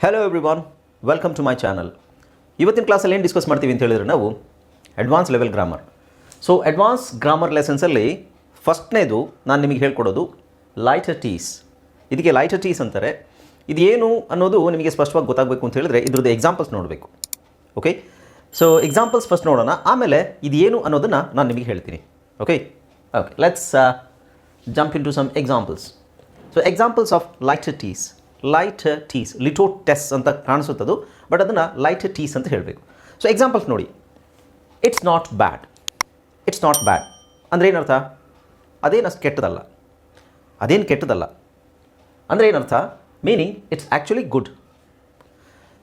Hello everyone welcome to my channel ಇವತ್ತಿನ ಕ್ಲಾಸಲ್ಲಿ ಏನು ಡಿಸ್ಕಸ್ ಮಾಡ್ತೀವಿ ಅಂತ ಹೇಳಿದ್ರೆ ನಾವು advance level grammar so advance grammar ಲೆಸನ್ಸಲ್ಲಿ ಫಸ್ಟ್ನೇದು ನಾನು ನಿಮಗೆ ಹೇಳ್ಕೊಡೋದು ಲೈಟರ್ ಟೀಸ್ ಇದಕ್ಕೆ ಲೈಟರ್ ಟೀಸ್ ಅಂತಾರೆ. ಏನು ಅನ್ನೋದು ನಿಮಗೆ ಸ್ಪಷ್ಟವಾಗಿ ಗೊತ್ತಾಗಬೇಕು ಅಂತ ಹೇಳಿದ್ರೆ ಇದ್ರದ್ದು ಎಕ್ಸಾಂಪಲ್ಸ್ ನೋಡಬೇಕು. ಓಕೆ ಸೊ ಎಕ್ಸಾಂಪಲ್ಸ್ ಫಸ್ಟ್ ನೋಡೋಣ. ಆಮೇಲೆ ಇದು ಏನು ಅನ್ನೋದನ್ನು ನಾನು ನಿಮಗೆ ಹೇಳ್ತೀನಿ. Okay okay let's jump in to some examples so examples of litotes litotes litotes ಅಂತ ಕಾಣಿಸುತ್ತದು ಬಟ್ ಅದನ್ನು ಲೈಟ್ ಟೀಸ್ ಅಂತ ಹೇಳಬೇಕು. ಸೊ ಎಕ್ಸಾಂಪಲ್ಸ್ ನೋಡಿ. It's not bad it's not bad ಅಂದರೆ ಏನರ್ಥ? ಅದೇನು ಅಷ್ಟು ಕೆಟ್ಟದಲ್ಲ. ಅದೇನು ಕೆಟ್ಟದಲ್ಲ? ಅಂದರೆ ಏನರ್ಥ? Meaning it's actually good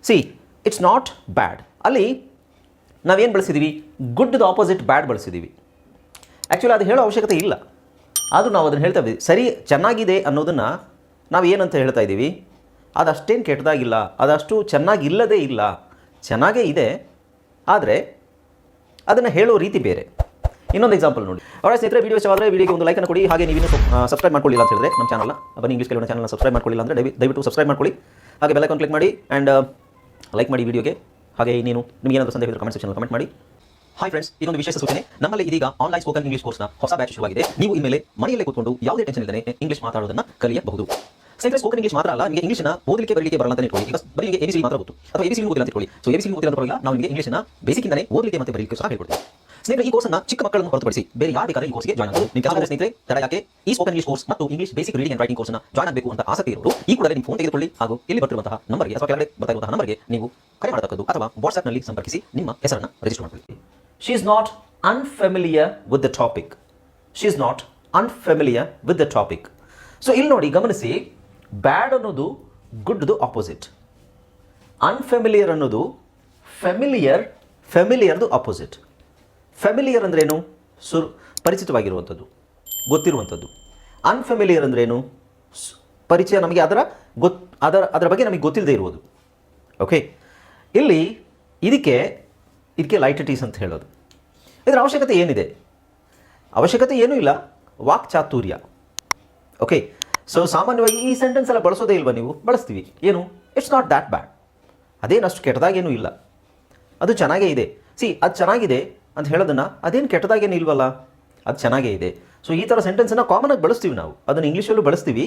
see it's not bad ಅಲ್ಲಿ ನಾವೇನು ಬಳಸಿದ್ದೀವಿ ಗುಡ್ದು ಆಪೋಸಿಟ್ ಬ್ಯಾಡ್ ಬಳಸಿದ್ದೀವಿ ಆ್ಯಕ್ಚುಲಿ ಅದು ಹೇಳೋ ಅವಶ್ಯಕತೆ ಇಲ್ಲ. ಆದರೂ ನಾವು ಅದನ್ನು ಹೇಳ್ತಾ ಇದ್ದೀವಿ. ಸರಿ, ಚೆನ್ನಾಗಿದೆ ಅನ್ನೋದನ್ನು ನಾವು ಏನಂತ ಹೇಳ್ತಾ ಇದ್ದೀವಿ? ಅದಷ್ಟೇನು ಕೆಟ್ಟದಾಗಿಲ್ಲ, ಅದಷ್ಟು ಚೆನ್ನಾಗಿಲ್ಲದೇ ಇಲ್ಲ. ಚೆನ್ನಾಗೇ ಇದೆ, ಆದರೆ ಅದನ್ನು ಹೇಳೋ ರೀತಿ ಬೇರೆ. ಇನ್ನೊಂದು ಎಕ್ಸಾಂಪಲ್ ನೋಡಿ. ಅವರ ಸ್ನೇಹಿತರೆ ವೀಡಿಯೋ ಇಷ್ಟವಾದರೆ ವೀಡಿಯೋಗೆ ಒಂದು ಲೈಕನ್ನು ಕೊಡಿ. ಹಾಗೆ ನೀವಿನ್ನೂ ಸಬ್ಸ್ಕ್ರೈಬ್ ಮಾಡ್ಕೊಳ್ಳಿಲ್ಲ ಅಂತ ಹೇಳಿದ್ರೆ ನಮ್ಮ ಚಾನಲ್ನ ಬನ್ನಿ ಇಂಗ್ಲೀಷ್ ಕೆಲವೊಂದು ಚಾನಲ್ನ ಸಬ್ಸ್ಕ್ರೈಬ್ ಮಾಡ್ಕೊಳ್ಳಿಲ್ಲ ಅಂದರೆ ದಯವಿ- ದಯವಿಟ್ಟು ಸಬ್ಸ್ಕ್ರೈಬ್ ಮಾಡ್ಕೊಳ್ಳಿ. ಹಾಗೆ ಬೆಲ್ ಐಕಾನ್ ಕ್ಲಿಕ್ ಮಾಡಿ ಆ್ಯಂಡ್ ಲೈಕ್ ಮಾಡಿ ವೀಡಿಯೋಗೆ ಹಾಗೆ ನೀನು ನಿಮಗೆ ಏನಾದರೂ ಸಂದೇಹ ಕಮೆಂಟ್ ಸೆಕ್ಷನ್ ಕಮೆಂಟ್ ಮಾಡಿ. ಹಾಯ್ ಫ್ರೆಂಡ್ಸ್ ಇದೊಂದು ವಿಶೇಷ ಸೂಚನೆ. ನಮ್ಮಲ್ಲಿ ಇದೀಗ ಆನ್ಲೈನ್ ಸ್ಪೋಕನ್ ಇಂಗ್ಲಿಷ್ ಕೋರ್ಸ್ನ ಹೊಸ ಬ್ಯಾಚ್ ಶುರುವಾಗಿದೆ. ನೀವು ಇನ್ಮೇಲೆ ಮನೆಯಲ್ಲೇ ಕೂತ್ಕೊಂಡು ಯಾವುದೇ ಟೆನ್ಷನ್ ಇಲ್ಲದೆ ಇಂಗ್ಲಿಷ್ ಮಾತಾಡೋದನ್ನ ಕಲಿಯಬಹುದು. ಸ್ನೇಹಿತರೆ ಸ್ಪೋಕನ್ ಇಂಗ್ಲಿಷ್ ಮಾತ್ರ ಅಲ್ಲ, ನಿಮಗೆ ಇಂಗ್ಲಿಷ್ನ ಓದಲಿಕ್ಕೆ, ಬರಲಿಕ್ಕೆ ಬರಲ್ಲ ಅಂತ ಇಟ್ಕೊಳ್ಳಿ. ಬರೀ ಎಬಿಸಿ ಮಾತ್ರ ಗೊತ್ತು. ಅಥವಾ ಎಬಿಸಿ ಓದಿಲ್ಲ ಅಂತ ಇಟ್ಕೊಳ್ಳಿ. ಸೊ ಎಬಿಸಿ ಓದಿಲ್ಲ ಪರವಾಗಿಲ್ಲ ನಾವು ನಿಮಗೆ ಇಂಗ್ಲಿಷ್ನ ಬೇಸಿಕ್ಕಿಂದಲೇ ಓದಲಿಕ್ಕೆ ಮತ್ತೆ ಬರಲಿಕ್ಕೆ ಸಹ ಹೇಳ್ಕೊಡ್ತೀವಿ. ಸ್ನೇಹಿತರೆ, ಈ ಕೋರ್ಸ್ನ ಚಿಕ್ಕ ಮಕ್ಕಳನ್ನು ಹೊರತುಪಡಿಸಿ ಬೇರೆ ಯಾರು ಬೇಕಾದ್ರೆ ಈ ಕೋರ್ಸ್ಗೆ ಜಾಯ್ನ್ ಆಗಬಹುದು ನಿಮ್ಮ ಕೆಲಸ ಸ್ನೇಹಿತರೆ, ತಡ ಯಾಕೆ? ಈ ಸ್ಪೋಕನ್ ಇಂಗ್ಲಿಷ್ ಕೋರ್ಸ್ ಮತ್ತು English basic reading and writing ಕೋರ್ಸ್ನ ಜಾಯ್ನ್ ಆಗಬೇಕು ಅಂತ ಆಸಕ್ತಿ ಇರೋರು, ಈ ಕೂಡಲೇ ನಿಮ್ಮ ಫೋನ್ ತೆಗೆದುಕೊಳ್ಳಿ. ಹಾಗೂ ಇಲ್ಲಿ ಬರ್ತಿರುವಂತಹ ನಂಬರ್ಗೆ ಅಥವಾ ಕೆಳಗಡೆ ಬರ್ತಾ ಇರುವಂತಹ ನಂಬರ್ಗೆ ನೀವು ಕರೆ ಮಾಡತಕ್ಕದ್ದು ಅಥವಾ ವಾಟ್ಸ್ಆಪ್ನಲ್ಲಿ ಸಂಪರ್ಕಿಸಿ ನಿಮ್ಮ ಹೆಸರನ್ನು ರಿಜಿಸ್ಟರ್ ಮಾಡಿಕೊಳ್ಳಿ. She is not unfamiliar with the topic she is not unfamiliar with the topic so ಇಲ್ಲಿ ನೋಡಿ ಗಮನಿಸಿ ಬ್ಯಾಡ್ ಅನ್ನೋದು ಗುಡ್ದು ಆಪೋಸಿಟ್ ಅನ್ಫೆಮಿಲಿಯರ್ ಅನ್ನೋದು ಫೆಮಿಲಿಯರ್ ಫೆಮಿಲಿಯರ್ದು ಆಪೋಸಿಟ್ ಫೆಮಿಲಿಯರ್ ಅಂದ್ರೇನು ಸುರ್ ಪರಿಚಿತವಾಗಿರುವಂಥದ್ದು, ಗೊತ್ತಿರುವಂಥದ್ದು. ಅನ್ಫೆಮಿಲಿಯರ್ ಅಂದ್ರೇನು ಪರಿಚಯ ನಮಗೆ ಅದರ ಗೊತ್, ಅದರ ಅದರ ಬಗ್ಗೆ ನಮಗೆ ಗೊತ್ತಿಲ್ಲದೆ ಇರುವುದು. ಓಕೆ ಇಲ್ಲಿ ಇದಕ್ಕೆ ಇದಕ್ಕೆ ಲೈಟಿಟೀಸ್ ಅಂತ ಹೇಳೋದು. ಇದರ ಅವಶ್ಯಕತೆ ಏನಿದೆ? ಅವಶ್ಯಕತೆ ಏನೂ ಇಲ್ಲ. ವಾಕ್ ಚಾತುರ್ಯ ಓಕೆ ಸೊ ಸಾಮಾನ್ಯವಾಗಿ ಈ ಸೆಂಟೆನ್ಸ್ ಎಲ್ಲ ಬಳಸೋದೇ ಇಲ್ವಾ ನೀವು? ಬಳಸ್ತೀವಿ. ಏನು? ಇಟ್ಸ್ ನಾಟ್ ದ್ಯಾಟ್ ಬ್ಯಾಡ್ ಅದೇನಷ್ಟು ಕೆಟ್ಟದಾಗೇನೂ ಇಲ್ಲ. ಅದು ಚೆನ್ನಾಗೇ ಇದೆ. ಸಿ ಅದು ಚೆನ್ನಾಗಿದೆ ಅಂತ ಹೇಳೋದನ್ನು ಅದೇನು ಕೆಟ್ಟದಾಗೇನು ಇಲ್ವಲ್ಲ? ಅದು ಚೆನ್ನಾಗೇ ಇದೆ. ಸೊ ಈ ಥರ ಸೆಂಟೆನ್ಸನ್ನು ಕಾಮನಾಗಿ ಬಳಸ್ತೀವಿ ನಾವು. ಅದನ್ನು ಇಂಗ್ಲೀಷಲ್ಲೂ ಬಳಸ್ತೀವಿ.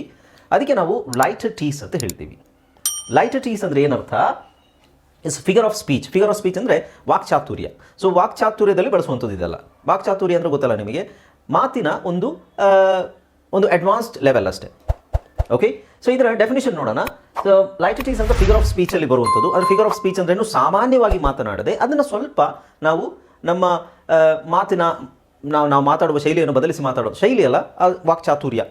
ಅದಕ್ಕೆ ನಾವು ಲೈಟ್ ಟೀಸ್ ಅಂತ ಹೇಳ್ತೀವಿ. ಲೈಟ್ ಟೀಸ್ ಅಂದರೆ ಏನರ್ಥ? Is figure of speech figure of speech ಅಂದರೆ ವಾಕ್ಚಾತುರ್ಯ. ಸೊ ವಾಕ್ಚಾತುರ್ಯದಲ್ಲಿ ಬಳಸುವಂಥದ್ದು ಇದೆಲ್ಲ. ವಾಕ್ಚಾತುರ್ಯ ಅಂದರೆ ಗೊತ್ತಲ್ಲ ನಿಮಗೆ? ಮಾತಿನ ಒಂದು ಒಂದು ಅಡ್ವಾನ್ಸ್ಡ್ ಲೆವೆಲ್ ಅಷ್ಟೇ. ಓಕೆ ಸೊ ಇದರ ಡೆಫಿನೇಷನ್ ನೋಡೋಣ. ಸೊ ಲೈಟಿಟೀಸ್ ಅಂತ ಫಿಗರ್ ಆಫ್ ಸ್ಪೀಚಲ್ಲಿ ಬರುವಂಥದ್ದು. ಅದು ಫಿಗರ್ ಆಫ್ ಸ್ಪೀಚ್ ಏನು ಸಾಮಾನ್ಯವಾಗಿ ಮಾತನಾಡದೆ ಅದನ್ನು ಸ್ವಲ್ಪ ನಾವು ನಮ್ಮ ಮಾತಿನ, ನಾವು ನಾವು ಮಾತಾಡುವ ಶೈಲಿಯನ್ನು ಬದಲಿಸಿ ಮಾತಾಡೋದು. ಶೈಲಿ ಅಲ್ಲ, ಆ, ವಾಕ್ಚಾತುರ್ಯ.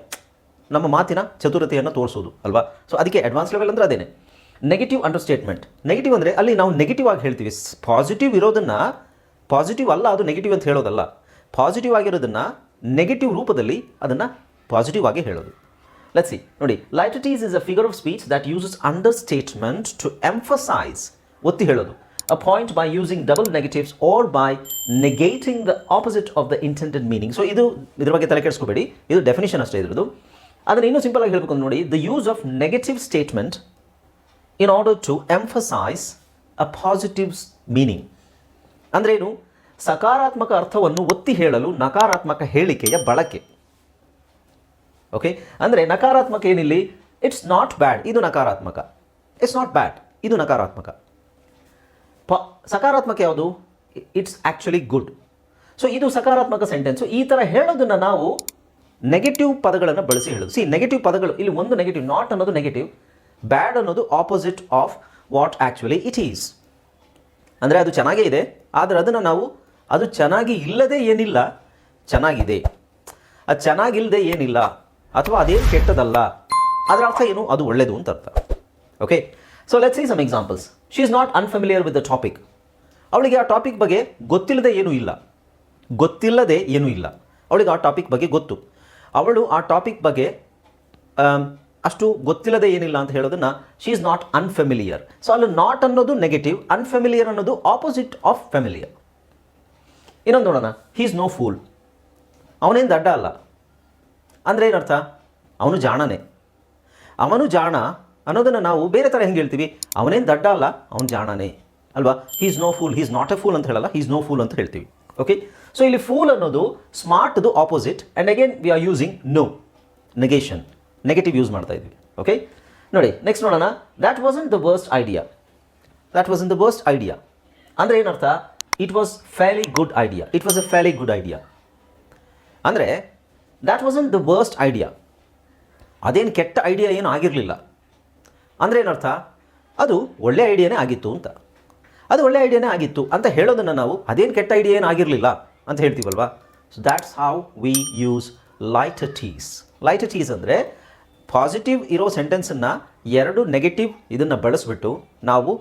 ನಮ್ಮ ಮಾತಿನ ಚತುರತೆಯನ್ನು ತೋರಿಸೋದು, ಅಲ್ವಾ? ಸೊ ಅದಕ್ಕೆ ಅಡ್ವಾನ್ಸ್ ಲೆವೆಲ್ ಅಂದರೆ ಅದೇನೆ. ನೆಗೆಟಿವ್ ಅಂಡರ್ಸ್ಟೇಟ್ಮೆಂಟ್ ನೆಗೆಟಿವ್ ಅಂದರೆ ಅಲ್ಲಿ ನಾವು ನೆಗೆಟಿವ್ ಆಗಿ ಹೇಳ್ತೀವಿ. ಪಾಸಿಟಿವ್ ಇರೋದನ್ನು ಪಾಸಿಟಿವ್ ಅಲ್ಲ, ಅದು ನೆಗೆಟಿವ್ ಅಂತ ಹೇಳೋದಲ್ಲ. ಪಾಸಿಟಿವ್ ಆಗಿರೋದನ್ನು ನೆಗೆಟಿವ್ ರೂಪದಲ್ಲಿ ಅದನ್ನು ಪಾಸಿಟಿವ್ ಆಗಿ ಹೇಳೋದು. Let's see. ನೋಡಿ litotes is a figure of speech that uses understatement to emphasize ಒತ್ತಿ ಹೇಳೋದು. A point by using double negatives or by negating the opposite of the intended meaning so ಇದು ಇದ್ರ ಬಗ್ಗೆ ತಲೆ ಕೆಡಿಸ್ಕೋಬೇಡಿ. ಇದು ಡೆಫಿನೇಷನ್ ಅಷ್ಟೇ ಇದ್ರದ್ದು. ಅದನ್ನು ಇನ್ನೂ ಸಿಂಪಲ್ ಆಗಿ ಹೇಳ್ಬೇಕು ನೋಡಿ the use of negative statement in order to emphasize a positive meaning ಅಂದ್ರೇನು ಸಕಾರಾತ್ಮಕ ಅರ್ಥವನ್ನು ಒತ್ತಿ ಹೇಳಲು ನಕಾರಾತ್ಮಕ ಹೇಳಿಕೆಯ ಬಳಕೆ. ಓಕೆ ಅಂದರೆ ನಕಾರಾತ್ಮಕ ಏನಿಲ್ಲಿ? ಇಟ್ಸ್ ನಾಟ್ ಬ್ಯಾಡ್ ಇದು ನಕಾರಾತ್ಮಕ. ಇಟ್ಸ್ ನಾಟ್ ಬ್ಯಾಡ್ ಇದು ನಕಾರಾತ್ಮಕ. ಪ, ಸಕಾರಾತ್ಮಕ ಯಾವುದು? ಇಟ್ಸ್ ಆ್ಯಕ್ಚುಲಿ ಗುಡ್ ಸೊ ಇದು ಸಕಾರಾತ್ಮಕ ಸೆಂಟೆನ್ಸು ಈ ಥರ ಹೇಳೋದನ್ನು ನಾವು ನೆಗೆಟಿವ್ ಪದಗಳನ್ನು ಬಳಸಿ ಹೇಳೋದು. ಸಿ ನೆಗೆಟಿವ್ ಪದಗಳು, ಇಲ್ಲಿ ಒಂದು ನೆಗೆಟಿವ್ ನಾಟ್ ಅನ್ನೋದು ನೆಗೆಟಿವ್ ಬ್ಯಾಡ್ ಅನ್ನೋದು opposite of what actually it is ಅಂದರೆ ಅದು ಚೆನ್ನಾಗೇ ಇದೆ, ಆದರೆ ಅದನ್ನು ನಾವು, ಅದು ಚೆನ್ನಾಗಿ ಇಲ್ಲದೆ ಏನಿಲ್ಲ, ಚೆನ್ನಾಗಿದೆ. ಅದು ಚೆನ್ನಾಗಿಲ್ಲದೆ ಏನಿಲ್ಲ. ಅಥವಾ ಅದೇನು ಕೆಟ್ಟದಲ್ಲ, ಅದರ ಅರ್ಥ ಏನು? ಅದು ಒಳ್ಳೆಯದು ಅಂತ ಅರ್ಥ. Okay so let's some examples she is not unfamiliar with the topic ಅವಳಿಗೆ ಆ ಟಾಪಿಕ್ ಬಗ್ಗೆ ಗೊತ್ತಿಲ್ಲದೆ ಏನೂ ಇಲ್ಲ. ಗೊತ್ತಿಲ್ಲದೆ ಏನೂ ಇಲ್ಲ. ಅವಳಿಗೆ ಆ ಟಾಪಿಕ್ ಬಗ್ಗೆ ಗೊತ್ತು. ಅವಳು ಆ ಟಾಪಿಕ್ ಬಗ್ಗೆ ಅಷ್ಟು ಗೊತ್ತಿಲ್ಲದೆ ಏನಿಲ್ಲ ಅಂತ ಹೇಳೋದನ್ನ she is not unfamiliar so ಅಲ್ಲಿ ನಾಟ್ ಅನ್ನೋದು ನೆಗೆಟಿವ್ ಅನ್ಫೆಮಿಲಿಯರ್ ಅನ್ನೋದು ಆಪೋಸಿಟ್ ಆಫ್ ಫ್ಯಾಮಿಲಿಯರ್ ಇನ್ನೊಂದು ನೋಡೋಣ. ಹೀ ಇಸ್ ನೋ ಫೂಲ್ ಅವನೇನು ದಡ್ಡ ಅಲ್ಲ. ಅಂದರೆ ಏನರ್ಥ? ಅವನು ಜಾಣನೇ. ಅವನು ಜಾಣ ಅನ್ನೋದನ್ನು ನಾವು ಬೇರೆ ಥರ ಹೆಂಗೆ ಹೇಳ್ತೀವಿ? ಅವನೇನು ದಡ್ಡ ಅಲ್ಲ, ಅವನು ಜಾಣನೇ. ಅಲ್ವಾ? Is no fool is not a fool ಅಂತ ಹೇಳಲ್ಲ ಹೀಸ್ ನೋ ಫೂಲ್ ಅಂತ ಹೇಳ್ತೀವಿ. ಓಕೆ ಸೊ ಇಲ್ಲಿ ಫೂಲ್ ಅನ್ನೋದು ಸ್ಮಾರ್ಟ್ದು opposite and again we are using no negation negative use ಮಾಡ್ತಾ ಇದ್ವಿ. ಓಕೆ ನೋಡಿ ನೆಕ್ಸ್ಟ್ ನೋಡೋಣ. That was in the worst idea that was in the worst idea ಅಂದರೆ ಏನರ್ಥ? It was fairly good idea it was a fairly good idea ಅಂದರೆ that was in the worst idea ಅದೇನು ಕೆಟ್ಟ idea ಏನು ಆಗಿರಲಿಲ್ಲ. ಅಂದರೆ ಏನರ್ಥ? ಅದು ಒಳ್ಳೆ ಐಡಿಯಾನೇ ಆಗಿತ್ತು ಅಂತ. ಅದು ಒಳ್ಳೆ ಐಡಿಯಾನೇ ಆಗಿತ್ತು ಅಂತ ಹೇಳೋದನ್ನು ನಾವು ಅದೇನು ಕೆಟ್ಟ ಐಡಿಯಾ ಏನು ಆಗಿರಲಿಲ್ಲ ಅಂತ ಹೇಳ್ತೀವಲ್ವ? So that's how we use litotes litotes ಅಂದರೆ ಪಾಸಿಟಿವ್ ಇರೋ ಸೆಂಟೆನ್ಸನ್ನು ಎರಡು ನೆಗೆಟಿವ್ ಇದನ್ನು ಬಳಸಿಬಿಟ್ಟು ನಾವು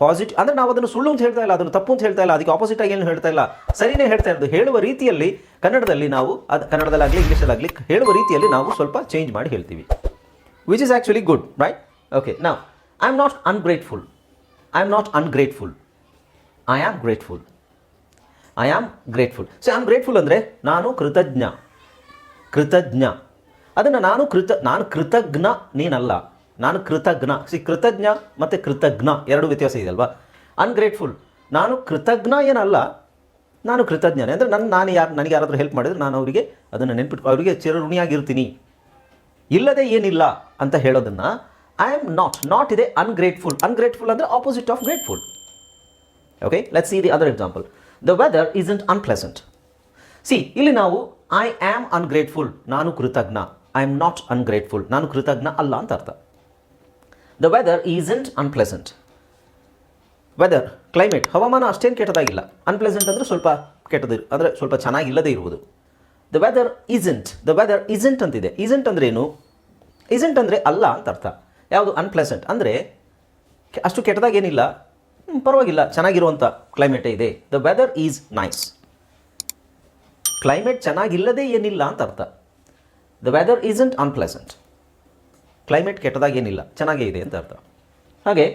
ಪಾಸಿಟಿವ್ ಅಂದರೆ ನಾವು ಅದನ್ನು ಸುಳ್ಳು ಅಂತ ಹೇಳ್ತಾ ಇಲ್ಲ, ಅದನ್ನು ತಪ್ಪು ಅಂತ ಹೇಳ್ತಾ ಇಲ್ಲ, ಅದಕ್ಕೆ ಆಪೋಸಿಟ್ ಆಗಿ ಏನು ಹೇಳ್ತಾ ಇಲ್ಲ. ಸರಿನೇ ಹೇಳ್ತಾ ಇರೋದು. ಹೇಳುವ ರೀತಿಯಲ್ಲಿ ಕನ್ನಡದಲ್ಲಿ ನಾವು, ಅದು ಕನ್ನಡದಲ್ಲಾಗಲಿ, ಇಂಗ್ಲೀಷಲ್ಲಾಗಲಿ ಹೇಳುವ ರೀತಿಯಲ್ಲಿ ನಾವು ಸ್ವಲ್ಪ ಚೇಂಜ್ ಮಾಡಿ ಹೇಳ್ತೀವಿ. Which is actually good right okay ನಾವು I am not ungrateful I am not ungrateful I am grateful I am grateful so I am grateful ಅಂದರೆ ನಾನು ಕೃತಜ್ಞ. ಕೃತಜ್ಞ. ಅದನ್ನು ನಾನು ಕೃತ ನಾನು ಕೃತಜ್ಞ ನೀನಲ್ಲ. ನಾನು ಕೃತಜ್ಞ. ಸಿ, ಕೃತಜ್ಞ ಮತ್ತು ಕೃತಜ್ಞ ಎರಡು ವ್ಯತ್ಯಾಸ ಇದೆ ಅಲ್ವಾ? ಅನ್ಗ್ರೇಟ್ಫುಲ್ ನಾನು ಕೃತಜ್ಞ ಏನಲ್ಲ, ನಾನು ಕೃತಜ್ಞನೇ. ಅಂದರೆ ನನ್ನ, ನಾನು ಯಾರು, ನನಗೆ ಯಾರಾದರೂ ಹೆಲ್ಪ್ ಮಾಡಿದರೆ ನಾನು ಅವರಿಗೆ ಅದನ್ನು ನೆನ್ಪಿಟ್ಟು ಅವರಿಗೆ ಚಿರಋಣಿಯಾಗಿರ್ತೀನಿ ಇಲ್ಲದೆ ಏನಿಲ್ಲ ಅಂತ ಹೇಳೋದನ್ನು ಐ ಆಮ್ ನಾಟ್ ನಾಟ್ ಇದೆ ಅನ್ಗ್ರೇಟ್ಫುಲ್ ಅನ್ಗ್ರೇಟ್ಫುಲ್ ಅಂದರೆ opposite of grateful okay let's see the other example the weather isn't unpleasant see ಇಲ್ಲಿ ನಾವು ಐ ಆಮ್ ಅನ್ಗ್ರೇಟ್ಫುಲ್ ನಾನು ಕೃತಜ್ಞ. ಐ ಆಮ್ ನಾಟ್ ಅನ್ಗ್ರೇಟ್ಫುಲ್ ನಾನು ಕೃತಜ್ಞ ಅಲ್ಲ ಅಂತ ಅರ್ಥ. The weather isn't unpleasant weather climate ಹವಾಮಾನ ಅಷ್ಟೇನು ಕೆಟ್ಟದಾಗಿಲ್ಲ. ಅನ್ಪ್ಲೆಸೆಂಟ್ ಅಂದರೆ ಸ್ವಲ್ಪ ಕೆಟ್ಟದಿರು ಅಂದರೆ ಸ್ವಲ್ಪ ಚೆನ್ನಾಗಿಲ್ಲದೆ ಇರುವುದು. The weather isn't the weather isn't ಅಂತಿದೆ. ಈಸೆಂಟ್ ಅಂದ್ರೆ ಏನು? ಈಸೆಂಟ್ ಅಂದರೆ ಅಲ್ಲ ಅಂತ ಅರ್ಥ. ಯಾವುದು ಅನ್ಪ್ಲೆಸೆಂಟ್ ಅಂದರೆ ಅಷ್ಟು ಕೆಟ್ಟದಾಗೇನಿಲ್ಲ. ಪರವಾಗಿಲ್ಲ ಚೆನ್ನಾಗಿರುವಂಥ ಕ್ಲೈಮೇಟೇ ಇದೆ. The weather is nice climate ಚೆನ್ನಾಗಿಲ್ಲದೆ ಏನಿಲ್ಲ ಅಂತ ಅರ್ಥ. The weather isn't unpleasant climate ಕೆಟ್ಟದಾಗೇನಿಲ್ಲ ಚೆನ್ನಾಗೇ ಇದೆ ಅಂತ ಅರ್ಥ. ಹಾಗೆ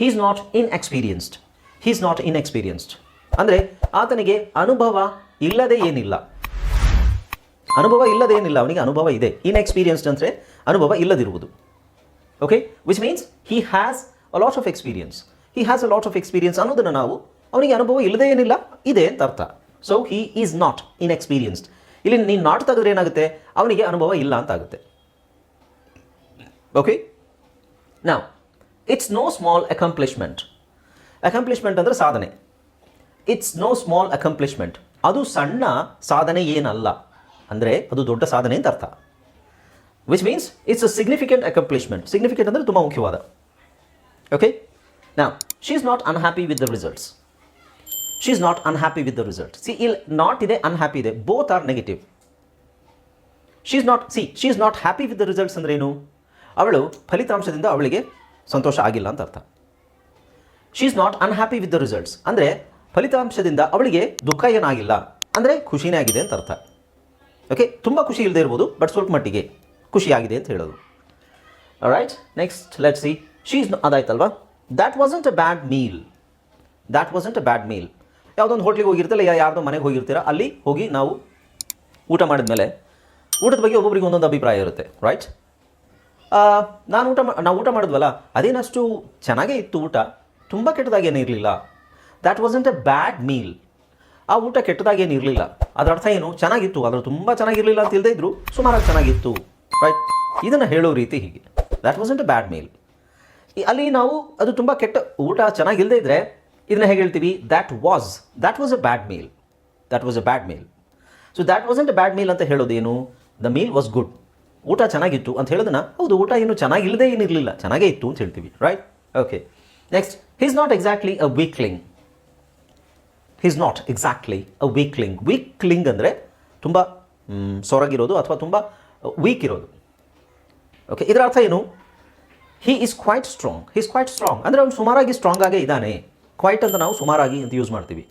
he's not inexperienced he's not inexperienced ಅಂದರೆ ಆತನಿಗೆ ಅನುಭವ ಇಲ್ಲದೆ ಏನಿಲ್ಲ. ಅನುಭವ ಇಲ್ಲದೆ ಏನಿಲ್ಲ, ಅವನಿಗೆ ಅನುಭವ ಇದೆ. ಇನ್ ಎಕ್ಸ್ಪೀರಿಯನ್ಸ್ಡ್ ಅಂದರೆ ಅನುಭವ ಇಲ್ಲದಿರುವುದು. Okay which means he has a lot of experience he has a lot of experience ಅನ್ನೋದನ್ನು ನಾವು ಅವನಿಗೆ ಅನುಭವ ಇಲ್ಲದೇ ಏನಿಲ್ಲ, ಇದೆ ಅಂತ ಅರ್ಥ. So he is not inexperienced ಇಲ್ಲಿ ನೀನು ನಾಟ್ ತೆಗೆದ್ರೆ ಏನಾಗುತ್ತೆ? ಅವನಿಗೆ ಅನುಭವ ಇಲ್ಲ ಅಂತ ಆಗುತ್ತೆ. ಓಕೆ ನಾವು it's no small accomplishment accomplishment ಅಂದರೆ ಸಾಧನೆ. ಇಟ್ಸ್ ನೋ ಸ್ಮಾಲ್ ಅಕಂಪ್ಲಿಷ್ಮೆಂಟ್ ಅದು ಸಣ್ಣ ಸಾಧನೆ ಏನಲ್ಲ. ಅಂದರೆ ಅದು ದೊಡ್ಡ ಸಾಧನೆ ಅಂತ ಅರ್ಥ. Which means it's a significant accomplishment significant ಅಂದರೆ ತುಂಬ ಮುಖ್ಯವಾದ. ಓಕೆ ನಾ she is not unhappy with the results she is not unhappy with the result see ಇಲ್ಲಿ ನಾಟ್ ಇದೆ ಅನ್ಹ್ಯಾಪಿ ಇದೆ. Both are negative she is not see she is not happy with the results ಅಂದ್ರೇನು ಅವಳು ಫಲಿತಾಂಶದಿಂದ ಅವಳಿಗೆ ಸಂತೋಷ ಆಗಿಲ್ಲ ಅಂತ ಅರ್ಥ. She is not unhappy with the results ಅಂದರೆ ಫಲಿತಾಂಶದಿಂದ ಅವಳಿಗೆ ದುಃಖ ಏನಾಗಿಲ್ಲ. ಅಂದರೆ ಖುಷಿನೇ ಆಗಿದೆ ಅಂತ ಅರ್ಥ. ಓಕೆ ತುಂಬ ಖುಷಿ ಇಲ್ಲದೆ ಇರ್ಬೋದು ಬಟ್ ಸ್ವಲ್ಪ ಮಟ್ಟಿಗೆ ಖುಷಿಯಾಗಿದೆ ಅಂತ ಹೇಳೋದು. Right next let see she's ಅದಾಯ್ತಲ್ವಾ? That wasn't a bad meal that wasn't a bad meal ಯಾವುದೊಂದು ಹೋಟ್ಲಿಗೆ ಹೋಗಿರ್ತಿಲ್ಲ ಯಾರ್ದೋ ಮನೆಗೆ ಹೋಗಿರ್ತೀರ, ಅಲ್ಲಿ ಹೋಗಿ ನಾವು ಊಟ ಮಾಡಿದ ಮೇಲೆ ಊಟದ ಬಗ್ಗೆ ಒಬ್ಬೊಬ್ರಿಗೆ ಒಂದೊಂದು ಅಭಿಪ್ರಾಯ ಇರುತ್ತೆ ರೈಟ್ ನಾನು ಊಟ ನಾವು ಊಟ ಮಾಡಿದ್ವಲ್ಲ, ಅದೇನಷ್ಟು ಚೆನ್ನಾಗೇ ಇತ್ತು ಊಟ, ತುಂಬ ಕೆಟ್ಟದಾಗೇನು ಇರಲಿಲ್ಲ. That wasn't a bad meal ಆ ಊಟ ಕೆಟ್ಟದಾಗೇನು ಇರಲಿಲ್ಲ. ಅದರ ಅರ್ಥ ಏನು? ಚೆನ್ನಾಗಿತ್ತು ಅದರ ತುಂಬ ಚೆನ್ನಾಗಿರಲಿಲ್ಲ ಅಂತ ಇಲ್ಲದೇ ಇದ್ರು, ಸುಮಾರಾಗಿ ಚೆನ್ನಾಗಿತ್ತು ರೈಟ್ ಇದನ್ನು ಹೇಳೋ ರೀತಿ ಹೀಗೆ. That wasn't a bad meal ಅಲ್ಲಿ ನಾವು, ಅದು ತುಂಬ ಕೆಟ್ಟ ಊಟ ಚೆನ್ನಾಗಿಲ್ಲದೆ ಇದ್ದರೆ ಇದನ್ನ ಹೇಗೆ ಹೇಳ್ತೀವಿ? That was that was a bad meal that was a bad meal so that wasn't a bad meal ಅಂತ ಹೇಳೋದೇನು? ದ ಮೀಲ್ ವಾಸ್ ಗುಡ್ ಊಟ ಚೆನ್ನಾಗಿತ್ತು ಅಂತ ಹೇಳೋದನ್ನ, ಹೌದು, ಊಟ ಏನು ಚೆನ್ನಾಗಿಲ್ಲದೆ ಏನಿರಲಿಲ್ಲ, ಚೆನ್ನಾಗೇ ಇತ್ತು ಅಂತ ಹೇಳ್ತೀವಿ right okay next he's not exactly a weakling he's not exactly a weakling weakling ಅಂದರೆ ತುಂಬ ಸೊರಗಿರೋದು ಅಥವಾ ತುಂಬ ವೀಕ್ ಇರೋದು. ಓಕೆ ಇದರ ಅರ್ಥ ಏನು? He is quite strong he is quite strong ಅಂದರೆ ಅವ್ನು ಸುಮಾರಾಗಿ ಸ್ಟ್ರಾಂಗ್ ಆಗೇ ಇದ್ದಾನೆ. ಕ್ವೈಟ್ ಅಂತ ನಾವು ಸುಮಾರಾಗಿ ಅಂತ ಯೂಸ್ ಮಾಡ್ತೀವಿ.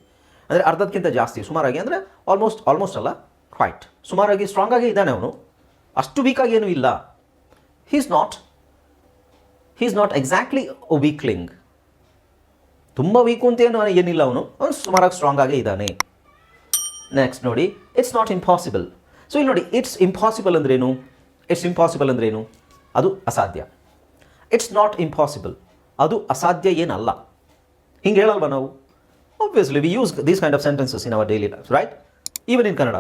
ಅಂದರೆ ಅರ್ಧಕ್ಕಿಂತ ಜಾಸ್ತಿ, ಸುಮಾರಾಗಿ ಅಂದರೆ ಆಲ್ಮೋಸ್ಟ್ ಆಲ್ಮೋಸ್ಟ್ ಅಲ್ಲ ಕ್ವೈಟ್ ಸುಮಾರಾಗಿ ಸ್ಟ್ರಾಂಗ್ ಆಗೇ ಇದ್ದಾನೆ ಅವನು. ಅಷ್ಟು ವೀಕಾಗಿ ಏನೂ ಇಲ್ಲ. He is not he is not exactly a weakling ತುಂಬ ವೀಕು ಅಂತ ಏನು ಏನಿಲ್ಲ ಅವನು. ಅವನು ಸುಮಾರಾಗಿ ಸ್ಟ್ರಾಂಗ್ ಆಗೇ ಇದ್ದಾನೆ. ನೆಕ್ಸ್ಟ್ ನೋಡಿ ಇಟ್ಸ್ ನಾಟ್ ಇಂಪಾಸಿಬಲ್ ಸೊ ಇಲ್ಲಿ ನೋಡಿ ಇಟ್ಸ್ ಇಂಪಾಸಿಬಲ್ ಅಂದ್ರೇನು? ಇಟ್ಸ್ ಇಂಪಾಸಿಬಲ್ ಅಂದ್ರೇನು? ಅದು ಅಸಾಧ್ಯ. ಇಟ್ಸ್ ನಾಟ್ ಇಂಪಾಸಿಬಲ್ ಅದು ಅಸಾಧ್ಯ ಏನಲ್ಲ. ಹಿಂಗೆ ಹೇಳಲ್ವಾ ನಾವು? Obviously we use these kind of sentences in our daily life right even in Kannada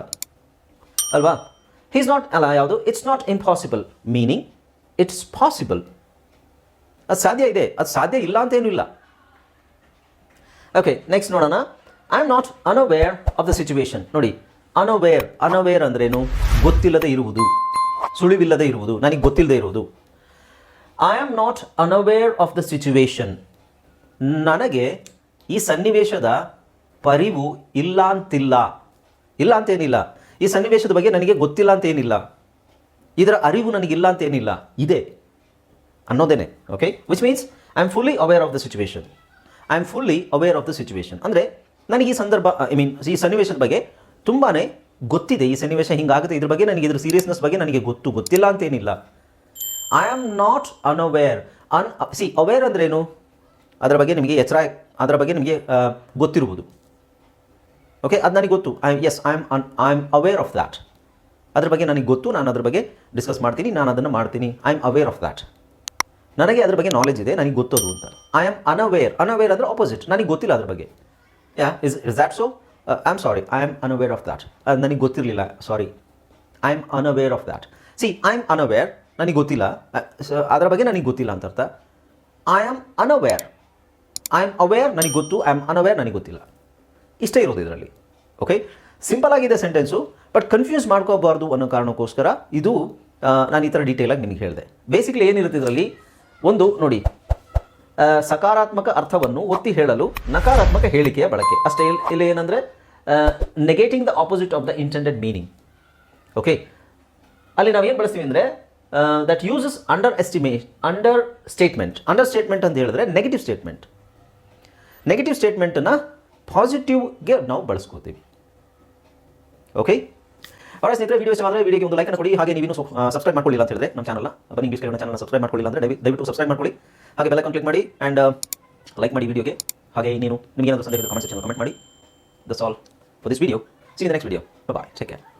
ಅಲ್ವಾ? ಹೀಸ್ ನಾಟ್ ಅಲ್ಲ, ಯಾವುದು? It's not impossible meaning it's possible ಅದು ಸಾಧ್ಯ ಇದೆ. ಅದು ಸಾಧ್ಯ ಇಲ್ಲ ಅಂತೇನೂ ಇಲ್ಲ. ಓಕೆ ನೆಕ್ಸ್ಟ್ ನೋಡೋಣ. I am not unaware of the situation ನೋಡಿ ಅನವೇರ್ ಅನವೇರ್ ಅಂದ್ರೇನು? ಗೊತ್ತಿಲ್ಲದೆ ಇರುವುದು. ಸುಳಿವಿಲ್ಲದೆ ಇರುವುದು. ನನಗೆ ಗೊತ್ತಿಲ್ಲದೆ ಇರುವುದು. I am not unaware of the situation ನನಗೆ ಈ ಸನ್ನಿವೇಶದ ಪರಿವು ಇಲ್ಲ ಅಂತಿಲ್ಲ. ಇಲ್ಲ ಅಂತೇನಿಲ್ಲ ಈ ಸನ್ನಿವೇಶದ ಬಗ್ಗೆ ನನಗೆ ಗೊತ್ತಿಲ್ಲ ಅಂತ ಏನಿಲ್ಲ. ಇದರ ಅರಿವು ನನಗಿಲ್ಲ ಅಂತ ಏನಿಲ್ಲ. ಇದೆ ಅನ್ನೋದೇನೆ okay which means I am fully aware of the situation I am fully aware of the situation ಅಂದರೆ ನನಗೆ ಈ ಸಂದರ್ಭ ಐ ಮೀನ್ ಈ ಸನ್ನಿವೇಶದ ಬಗ್ಗೆ ತುಂಬಾ ಗೊತ್ತಿದೆ. ಈ ಸನ್ನಿವೇಶ ಹಿಂಗಾಗುತ್ತೆ. ಇದ್ರ ಬಗ್ಗೆ ನನಗೆ, ಇದ್ರ ಸೀರಿಯಸ್ನೆಸ್ ಬಗ್ಗೆ ನನಗೆ ಗೊತ್ತು. ಗೊತ್ತಿಲ್ಲ ಅಂತೇನಿಲ್ಲ I am not unaware un see aware ಅಂದ್ರೇನು? ಅದರ ಬಗ್ಗೆ ನಿಮಗೆ ಎಚ್ಚರ, ಅದರ ಬಗ್ಗೆ ನಿಮಗೆ ಗೊತ್ತಿರುವುದು. ಓಕೆ ಅದು ನನಗೆ ಗೊತ್ತು. I is I am un I am aware of that ಅದ್ರ ಬಗ್ಗೆ ನನಗೆ ಗೊತ್ತು, ನಾನು ಅದ್ರ ಬಗ್ಗೆ ಡಿಸ್ಕಸ್ ಮಾಡ್ತೀನಿ, ನಾನು ಅದನ್ನು ಮಾಡ್ತೀನಿ. I am aware of that ನನಗೆ ಅದ್ರ ಬಗ್ಗೆ ನಾಲೆಜ್ ಇದೆ, ನನಗೆ ಗೊತ್ತದು ಅಂತ. ಐ ಆಮ್ ಅನವೇರ್ ಅನವೇರ್ ಅಂದರೆ ಆಪೋಸಿಟ್ ನನಗೆ ಗೊತ್ತಿಲ್ಲ ಅದ್ರ ಬಗ್ಗೆ. Yeah is is that so I am sorry I am unaware of that ಅದು ನನಗೆ ಗೊತ್ತಿರಲಿಲ್ಲ. Sorry I am unaware of that see I am unaware ನನಗೆ ಗೊತ್ತಿಲ್ಲ. ಸ- ಅದರ ಬಗ್ಗೆ ನನಗೆ ಗೊತ್ತಿಲ್ಲ ಅಂತ ಅರ್ಥ. I am unaware I am aware ನನಗೆ ಗೊತ್ತು. ಐ ಆಮ್ ಅನವೇರ್ ನನಗೆ ಗೊತ್ತಿಲ್ಲ. ಇಷ್ಟೇ ಇರೋದು ಇದರಲ್ಲಿ. ಓಕೆ ಸಿಂಪಲ್ ಆಗಿದೆ ಸೆಂಟೆನ್ಸು ಬಟ್ ಕನ್ಫ್ಯೂಸ್ ಮಾಡ್ಕೋಬಾರ್ದು ಅನ್ನೋ ಕಾರಣಕ್ಕೋಸ್ಕರ ಇದು ನಾನು ಈ ಥರ ಡೀಟೇಲಾಗಿ ನಿಮಗೆ ಹೇಳಿದೆ. ಬೇಸಿಕ್ಲಿ ಏನಿರುತ್ತೆ ಇದರಲ್ಲಿ? ಒಂದು, ನೋಡಿ ಸಕಾರಾತ್ಮಕ ಅರ್ಥವನ್ನು ಒತ್ತಿ ಹೇಳಲು ನಕಾರಾತ್ಮಕ ಹೇಳಿಕೆಯ ಬಳಕೆ. ಅಷ್ಟೇ ಇಲ್ಲಿ ಏನಂದರೆ negating the opposite of the intended meaning okay ಅಲ್ಲಿ ನಾವು ಏನು ಬಳಸ್ತೀವಿ ಅಂದರೆ that uses underestimate understatement understatement ಅಂತ ಹೇಳಿದ್ರೆ ನೆಗೆಟಿವ್ ಸ್ಟೇಟ್ಮೆಂಟ್ ನೆಗೆಟಿವ್ ಸ್ಟೇಟ್ಮೆಂಟನ್ನು ಪಾಸಿಟಿವ್ಗೆ ನಾವು ಬಳಸ್ಕೋತೀವಿ. ಓಕೆ ಅವರ ಸ್ನೇಹಿತರೆ ವಿಡಿಯೋ ಇಷ್ಟ ಆದರೆ ವಿಡಿಯೋಗೆ ಒಂದು ಲೈಕ್ ಕೊಡಿ. ಹಾಗೆ ನೀವು ಸಬ್ಸ್ಕ್ರೈಬ್ ಮಾಡ್ಕೊಳ್ಳಿ ಅಂತ ಹೇಳಿದ್ರೆ ನಮ್ಮ ಚಾನಲ್ ಬನ್ನಿ ಇಂಗ್ಲೀಷ್ ಕನ್ನಡ ಚಾನಲ್ ಸಬ್ಸ್ಕ್ರೈಬ್ ಮಾಡ್ಕೊಳ್ಳಿ ಅಂದರೆ ದಯವಿ- ದಯವಿಟ್ಟು ಸಬ್ಸ್ಕ್ರೈಬ್ ಮಾಡ್ಕೊಳ್ಳಿ. ಹಾಗೆ ಬೆಲ್ ಕ್ಲಿಕ್ ಮಾಡಿ ಆ್ಯಂಡ್ ಲೈಕ್ ಮಾಡಿ ವಿಡಿಯೋಗೆ ಹಾಗೆ ನೀನು ನಿಮಗೆ ಏನಾದರೂ ಸಂದೇಹ ಕಮೆಂಟ್ ಸೆಕ್ಷನ್ ಕಮೆಂಟ್ ಮಾಡಿ. Thus all for this video see next video bye take care